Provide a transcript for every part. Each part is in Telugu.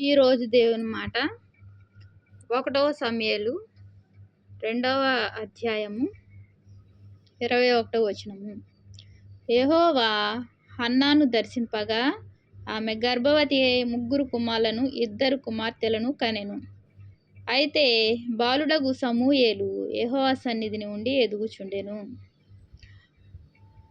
ఈరోజు దేవుని మాట. ఒకటవ సమయాలు రెండవ అధ్యాయము ఇరవై ఒకటవ వచనము. యహోవా హన్నాను దర్శింపగా ఆమె గర్భవతి ముగ్గురు కుమారులను ఇద్దరు కుమార్తెలను కనెను. అయితే బాలుడగు సమూయేలు యహోవా సన్నిధిని ఉండి ఎదుగుచుండెను.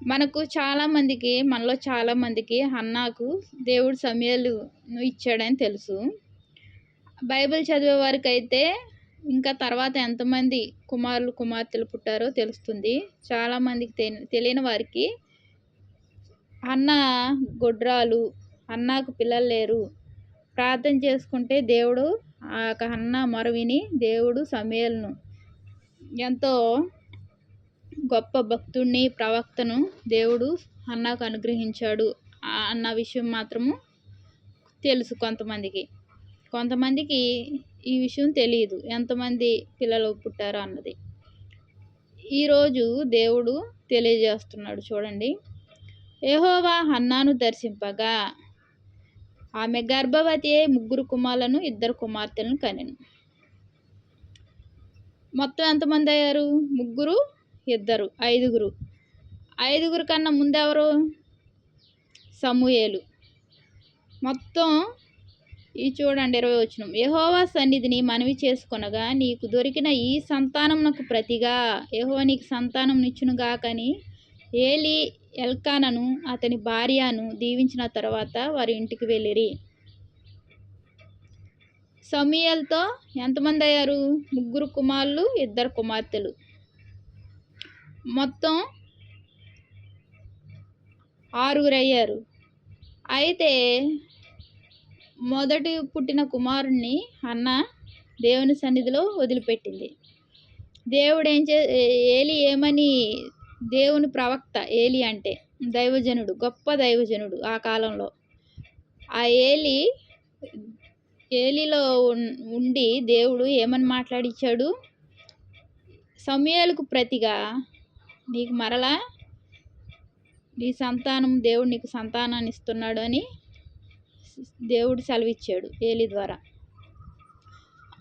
మనకు చాలామందికి మనలో చాలామందికి హన్నాకు దేవుడు సమయాలు ఇచ్చాడని తెలుసు. బైబిల్ చదివే వారికి అయితే ఇంకా తర్వాత ఎంతమంది కుమారులు కుమార్తెలు పుట్టారో తెలుస్తుంది. చాలామందికి తె తెలియని వారికి అన్న గొడ్రాలు అన్నకు పిల్లలు లేరు. ప్రార్థన చేసుకుంటే దేవుడు ఆ యొక్క అన్న మరవిని దేవుడు సమయాలను ఎంతో గొప్ప భక్తుడిని ప్రవక్తను దేవుడు అన్నాకు అనుగ్రహించాడు. అన్న విషయం మాత్రము తెలుసు కొంతమందికి. కొంతమందికి ఈ విషయం తెలియదు ఎంతమంది పిల్లలు పుట్టారో అన్నది. ఈరోజు దేవుడు తెలియజేస్తున్నాడు చూడండి. ఏహోవా హన్నాను దర్శింపగా ఆమె గర్భవతి ముగ్గురు కుమారులను ఇద్దరు కుమార్తెలను కనెను. మొత్తం ఎంతమంది అయ్యారు? ముగ్గురు ఇద్దరు ఐదుగురు. ఐదుగురు కన్నా ముందెవరు? సమూయేలు. మొత్తం ఈ చూడండి ఇరవై వచ్చిన యహోవా సన్నిధిని మనవి చేసుకొనగా నీకు దొరికిన ఈ సంతానం నాకు ప్రతిగా. యహో నీకు సంతానం నిచ్చునుగాకని ఏలి ఎల్కానను అతని భార్యను దీవించిన తర్వాత వారి ఇంటికి వెళ్ళిరి. సమీయలతో ఎంతమంది అయ్యారు ముగ్గురు కుమారులు ఇద్దరు కుమార్తెలు. మొత్తం ఆరుగురు అయ్యారు అయితే మొదటి పుట్టిన కుమారుణ్ణి అన్న దేవుని సన్నిధిలో వదిలిపెట్టింది. దేవుడు ఏం చే ఏలి ఏమని దేవుని ప్రవక్త ఏలి అంటే దైవజనుడు గొప్ప దైవజనుడు ఆ కాలంలో. ఆ ఏలి ఏలిలో ఉండి దేవుడు ఏమని మాట్లాడిచ్చాడు? సమయాలకు ప్రతిగా నీకు మరలా నీ సంతానం దేవుడు నీకు సంతానాన్ని ఇస్తున్నాడు అని దేవుడు సెలవిచ్చాడు ఏలి ద్వారా.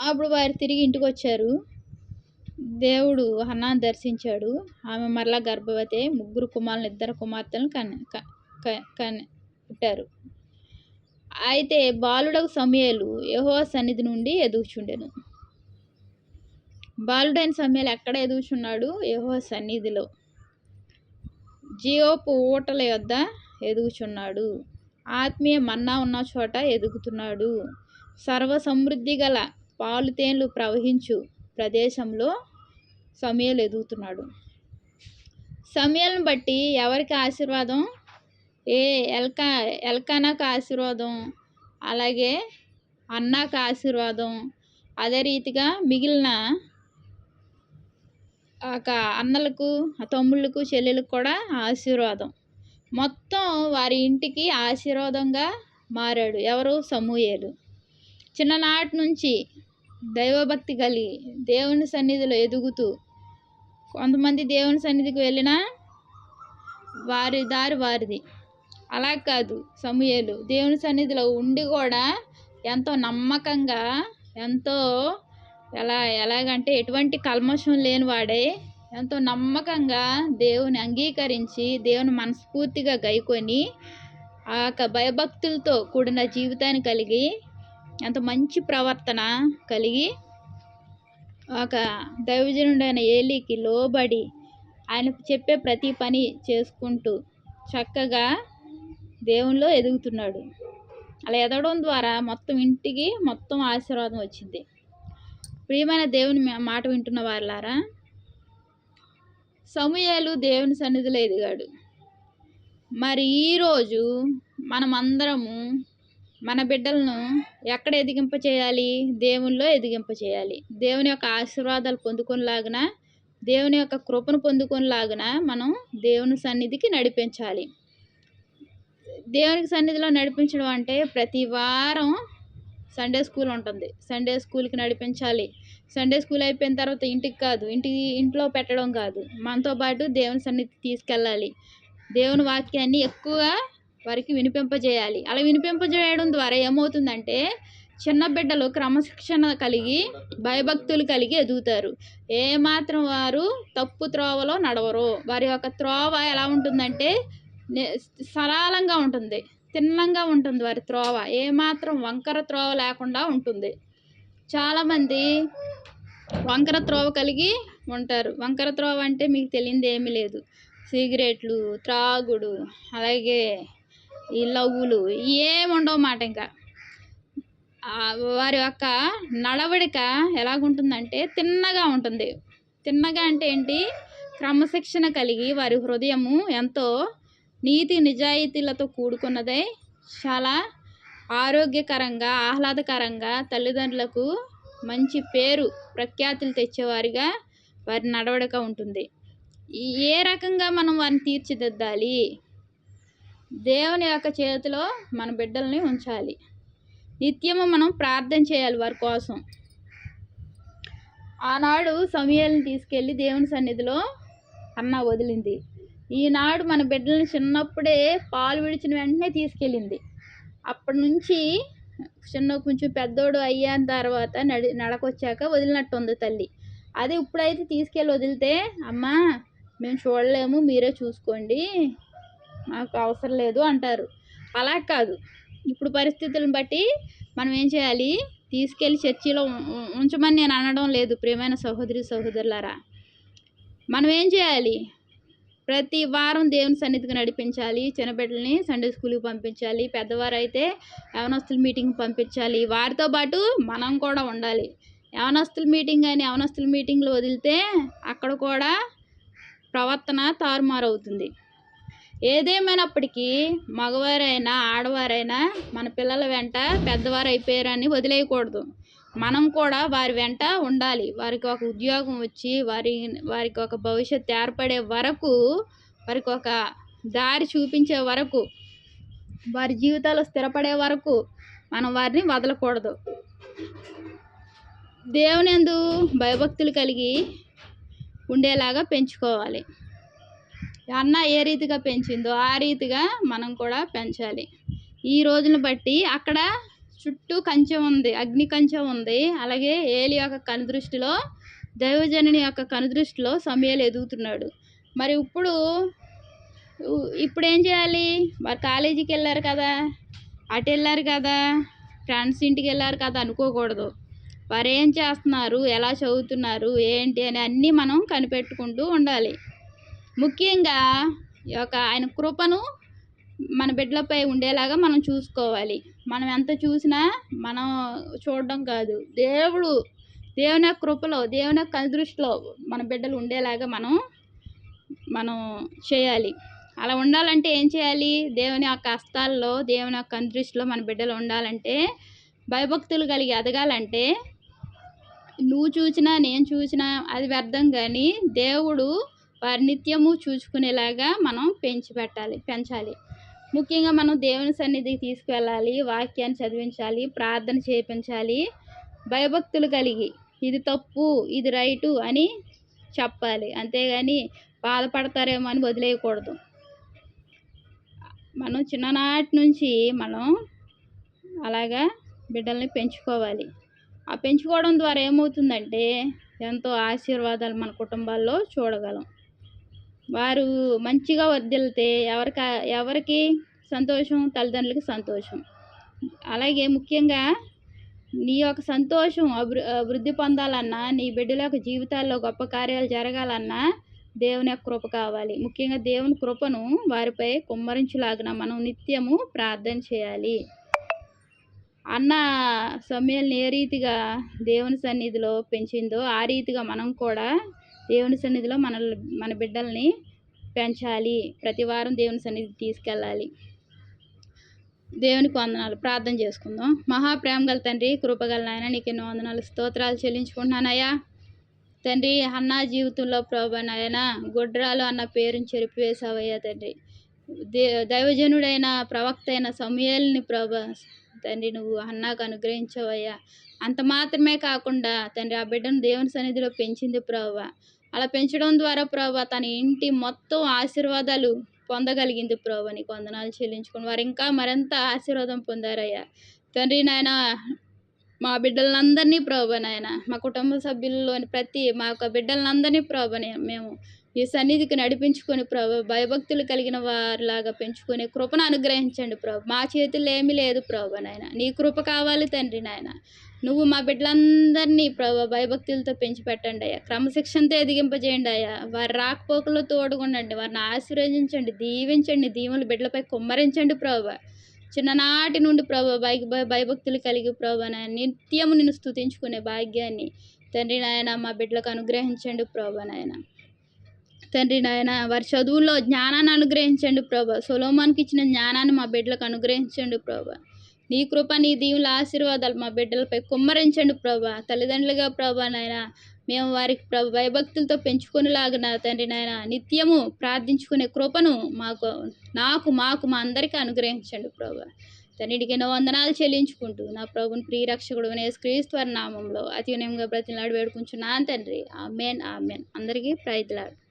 అప్పుడు వారు తిరిగి ఇంటికి వచ్చారు దేవుడు హన్నాను దర్శించాడు. ఆమె మరలా గర్భవతి ముగ్గురు కుమారులు ఇద్దరు కుమార్తెలను కన్ కన్ పుట్టారు. అయితే బాలుడకు సమయాలు యహో సన్నిధి నుండి ఎదుగుచుండెను. బాలుడైన సమయాలు ఎక్కడ ఎదుగుచున్నాడు? యహో సన్నిధిలో. జియోపు ఊటల యొద్ద ఎదుగుచున్నాడు. ఆత్మీయ మన్నా ఉన్న చోట ఎదుగుతున్నాడు. సర్వ సమృద్ధి గల పాలుతేన్లు ప్రవహించు ప్రదేశంలో సమయాలు ఎదుగుతున్నాడు. సమయాలను బట్టి ఎవరికి ఆశీర్వాదం? ఏ ఎల్కా ఎల్కానాకు ఆశీర్వాదం అలాగే అన్నాకు ఆశీర్వాదం. అదే రీతిగా మిగిలిన ఒక అన్నలకు తమ్ముళ్ళకు చెల్లెలకు కూడా ఆశీర్వాదం. మొత్తం వారి ఇంటికి ఆశీర్వాదంగా మారాడు ఎవరు? సమూయేలు. చిన్ననాటి నుంచి దైవభక్తి కలిగి దేవుని సన్నిధిలో ఎదుగుతూ కొంతమంది దేవుని సన్నిధికి వెళ్ళినా వారి దారి వారిది. అలా కాదు సమూయేలు. దేవుని సన్నిధిలో ఉండి కూడా ఎంతో నమ్మకంగా ఎంతో ఎలా ఎలాగంటే ఎటువంటి కల్మషం లేని వాడే ఎంతో నమ్మకంగా దేవుని అంగీకరించి దేవుని మనస్ఫూర్తిగా గైకొని ఆ యొక్క భయభక్తులతో కూడిన జీవితాన్ని కలిగి ఎంత మంచి ప్రవర్తన కలిగి ఒక దైవజనుడైన ఏలికి లోబడి ఆయన చెప్పే ప్రతి పని చేసుకుంటూ చక్కగా దేవునిలో ఎదుగుతున్నాడు. అలా ఎదగడం ద్వారా మొత్తం ఇంటికి మొత్తం ఆశీర్వాదం వచ్చింది. ప్రియమైన దేవుని మాట వింటున్న వాళ్ళారా సమయాలు దేవుని సన్నిధిలో ఎదిగాడు. మరి ఈరోజు మనమందరము మన బిడ్డలను ఎక్కడ ఎదిగింప చేయాలి? దేవుల్లో ఎదిగింప చేయాలి. దేవుని యొక్క ఆశీర్వాదాలు పొందుకొనిలాగిన దేవుని యొక్క కృపను పొందుకొనిలాగిన మనం దేవుని సన్నిధికి నడిపించాలి. దేవునికి సన్నిధిలో నడిపించడం అంటే ప్రతి వారం సండే స్కూల్ ఉంటుంది. సండే స్కూల్కి నడిపించాలి. సండే స్కూల్ అయిపోయిన తర్వాత ఇంటికి కాదు ఇంటికి ఇంట్లో పెట్టడం కాదు. మనతో పాటు దేవుని సన్నిధి తీసుకెళ్ళాలి. దేవుని వాక్యాన్ని ఎక్కువగా వారికి వినిపింపజేయాలి. అలా వినిపింపజేయడం ద్వారా ఏమవుతుందంటే చిన్న బిడ్డలు క్రమశిక్షణ కలిగి భయభక్తులు కలిగి ఎదుగుతారు. ఏమాత్రం వారు తప్పు త్రోవలో నడవరు. వారి యొక్క త్రోవ ఎలా ఉంటుందంటే సరళంగా ఉంటుంది. తిన్నంగా ఉంటుంది వారి త్రోవ. ఏమాత్రం వంకర త్రోవ లేకుండా ఉంటుంది. చాలామంది వంకర త్రోవ కలిగి ఉంటారు. వంకర త్రోవ అంటే మీకు తెలియదు ఏమీ లేదు. సిగరెట్లు త్రాగుడు అలాగే ఈ లవ్వులు ఏమి ఉండవు మాట ఇంకా. వారి యొక్క నడవడిక ఎలాగుంటుందంటే తిన్నగా ఉంటుంది. తిన్నగా అంటే ఏంటి? క్రమశిక్షణ కలిగి వారి హృదయము ఎంతో నీతి నిజాయితీలతో కూడుకున్నదై చాలా ఆరోగ్యకరంగా ఆహ్లాదకరంగా తల్లిదండ్రులకు మంచి పేరు ప్రఖ్యాతులు తెచ్చేవారిగా వారి నడవడిక ఉంటుంది. ఏ రకంగా మనం వారిని తీర్చిదిద్దాలి? దేవుని యొక్క చేతిలో మన బిడ్డల్ని ఉంచాలి. నిత్యము మనం ప్రార్థన చేయాలి వారి కోసం. ఆనాడు సమయాలను తీసుకెళ్ళి దేవుని సన్నిధిలో అన్న వదిలింది. ఈనాడు మన బిడ్డలను చిన్నప్పుడే పాలు విడిచిన వెంటనే తీసుకెళ్ళింది. అప్పటి నుంచి చిన్న కొంచెం పెద్దోడు అయ్యాన తర్వాత నడి నడకొచ్చాక వదిలినట్టు ఉంది తల్లి. అదే ఇప్పుడైతే తీసుకెళ్ళి వదిలితే అమ్మా మేము చూడలేము మీరే చూసుకోండి మాకు అవసరం లేదు అంటారు. అలా కాదు. ఇప్పుడు పరిస్థితులను బట్టి మనం ఏం చేయాలి? తీసుకెళ్ళి చర్చిలో ఉంచమని నేను అనడం లేదు ప్రియమైన సహోదరి సహోదరులారా. మనం ఏం చేయాలి? ప్రతి వారం దేవుని సన్నిధికి నడిపించాలి చిన్నబిడ్డల్ని సండే స్కూల్కి పంపించాలి పెద్దవారు అయితే యవనస్తుల మీటింగ్ పంపించాలి. వారితో పాటు మనం కూడా ఉండాలి. యవనస్తుల మీటింగ్ అని యవనస్తుల మీటింగ్లు వదిలితే అక్కడ కూడా ప్రవర్తన తారుమారు అవుతుంది ఏదేమైనప్పటికీ మగవారైనా ఆడవారైనా మన పిల్లల వెంట పెద్దవారు అయిపోయారని వదిలేయకూడదు. మనం కూడా వారి వెంట ఉండాలి. వారికి ఒక ఉద్యోగం వచ్చి వారి వారికి ఒక భవిష్యత్తు ఏర్పడే వరకు వారికి ఒక దారి చూపించే వరకు వారి జీవితాలు స్థిరపడే వరకు మనం వారిని వదలకూడదు. దేవునిందు భయభక్తులు కలిగి ఉండేలాగా పెంచుకోవాలి. అన్న ఏ రీతిగా పెంచిందో ఆ రీతిగా మనం కూడా పెంచాలి. ఈ రోజును బట్టి అక్కడ చుట్టూ కంచె ఉంది అగ్ని కంచె ఉంది. అలాగే ఏలి యొక్క కనుదృష్టిలో దైవజనుని యొక్క కనుదృష్టిలో సమయాలు ఎదుగుతున్నాడు. మరి ఇప్పుడు ఇప్పుడు ఏం చేయాలి? వారు కాలేజీకి వెళ్ళారు కదా అటు వెళ్ళారు కదా ఫ్రెండ్స్ ఇంటికి వెళ్ళారు కదా అనుకోకూడదు. వారు ఏం చేస్తున్నారు? ఎలా చదువుతున్నారు? ఏంటి అని అన్నీ మనం కనిపెట్టుకుంటూ ఉండాలి. ముఖ్యంగా ఈ యొక్క ఆయన కృపను మన బిడ్డలపై ఉండేలాగా మనం చూసుకోవాలి. మనం ఎంత చూసినా మనం చూడడం కాదు. దేవుడు దేవుని యొక్క కృపలో దేవుని యొక్క దృష్టిలో మన బిడ్డలు ఉండేలాగా మనం మనం చేయాలి. అలా ఉండాలంటే ఏం చేయాలి? దేవుని యొక్క హస్తాల్లో దేవుని యొక్క దృష్టిలో మన బిడ్డలు ఉండాలంటే భయభక్తులు కలిగి ఎదగాలంటే నువ్వు చూసినా నేను చూసినా అది వ్యర్థం కానీ దేవుడు వారి నిత్యము చూసుకునేలాగా మనం పెంచి పెట్టాలి పెంచాలి. ముఖ్యంగా మనం దేవుని సన్నిధికి తీసుకువెళ్ళాలి వాక్యాన్ని చదివించాలి ప్రార్థన చేయించాలి భయభక్తులు కలిగి ఇది తప్పు ఇది రైటు అని చెప్పాలి. అంతేగాని బాధపడతారేమో అని వదిలేయకూడదు. మనం చిన్ననాటి నుంచి మనం అలాగా బిడ్డల్ని పెంచుకోవాలి. ఆ పెంచుకోవడం ద్వారా ఏమవుతుందంటే ఎంతో ఆశీర్వాదాలు మన కుటుంబాల్లో చూడగలం. వారు మంచిగా వర్దిల్తే ఎవరికి ఎవరికి సంతోషం? తల్లిదండ్రులకి సంతోషం. అలాగే ముఖ్యంగా నీ యొక్క సంతోషం అభి అభివృద్ధి పొందాలన్నా నీ బిడ్డల యొక్క జీవితాల్లో గొప్ప కార్యాలు జరగాలన్నా దేవుని యొక్క కృప కావాలి. ముఖ్యంగా దేవుని కృపను వారిపై కుమ్మరించులాగిన మనం నిత్యము ప్రార్థన చేయాలి. అన్న సమయాన్ని ఏ రీతిగా దేవుని సన్నిధిలో పెంచిందో ఆ రీతిగా మనం కూడా దేవుని సన్నిధిలో మన మన బిడ్డల్ని పెంచాలి. ప్రతి వారం దేవుని సన్నిధికి తీసుకెళ్ళాలి. దేవునికి వందనాలు. ప్రార్థన చేసుకుందాం. మహాప్రేమ గల తండ్రి కృపగల నాయన నీకు ఎన్నో వందనాలు. స్తోత్రాలు చెల్లించుకుంటున్నానయ్యా తండ్రి అన్నా జీవితంలో ప్రభా నాయన గుడ్రాలు అన్న పేరుని చెరిపివేశావయ్యా తండ్రి. దే దైవజనుడైన ప్రవక్త అయిన సమయాల్ని ప్రభ తండ్రి నువ్వు అన్నాకు అనుగ్రహించవయ్యా. అంత మాత్రమే కాకుండా తండ్రి ఆ బిడ్డను దేవుని సన్నిధిలో పెంచింది ప్రభా. అలా పెంచడం ద్వారా ప్రభా తన ఇంటి మొత్తం ఆశీర్వాదాలు పొందగలిగింది ప్రభా. నీకు వందనాలు చెల్లించుకుని వారు ఇంకా మరింత ఆశీర్వాదం పొందారయ్యా. తండ్రి నాయన మా బిడ్డలందరినీ ప్రభా నాయన మా కుటుంబ సభ్యుల్లోని ప్రతి మా యొక్క బిడ్డలందరినీ ప్రభా మేము ఈ సన్నిధికి నడిపించుకొని ప్రభు భయభక్తులు కలిగిన వారిలాగా పెంచుకొని కృపను అనుగ్రహించండి ప్రభు. మా చేతుల్లో ఏమీ లేదు ప్రభు నాయన. నీ కృప కావాలి తండ్రి నాయన. నువ్వు మా బిడ్డలందరినీ ప్రభా భయభక్తులతో పెంచి పెట్టండి అయ్యా. క్రమశిక్షణతో ఎదిగింపజేయండి అయ్యా. వారి రాకపోకలు తోడుగుండండి. వారిని ఆశీర్వదించండి. దీవించండి. దీవులు బిడ్డలపై కుమ్మరించండి ప్రభు. చిన్ననాటి నుండి ప్రభు భయ భయభక్తులు కలిగి ప్రభా నాయన నిత్యము నిన్ను స్తుతించుకునే భాగ్యాన్ని తండ్రి నాయన మా బిడ్డలకు అనుగ్రహించండి ప్రభు నాయన. తండ్రి నాయన వారి చదువుల్లో జ్ఞానాన్ని అనుగ్రహించండి ప్రభా. సొలోమాన్కి ఇచ్చిన జ్ఞానాన్ని మా బిడ్డలకు అనుగ్రహించండి ప్రభా. నీ కృప నీ దీవుల ఆశీర్వాదాలు మా బిడ్డలపై కుమ్మరించండి ప్రభా. తల్లిదండ్రులుగా ప్రభా నాయన మేము వారికి ప్రభు భయభక్తులతో పెంచుకునేలాగిన తండ్రి నాయన నిత్యము ప్రార్థించుకునే కృపను మాకు నాకు మాకు మా అందరికీ అనుగ్రహించండి ప్రభా. తండ్రికి ఎన్నో వందనాలు చెల్లించుకుంటూ నా ప్రభుని ప్రియరక్షకుడు క్రీస్తు వారి నామంలో అతి వినయంగా బ్రతిలాడి వేడుకుంటున్నాను తండ్రి. Amen amen. అందరికీ ప్రైజ్లాడు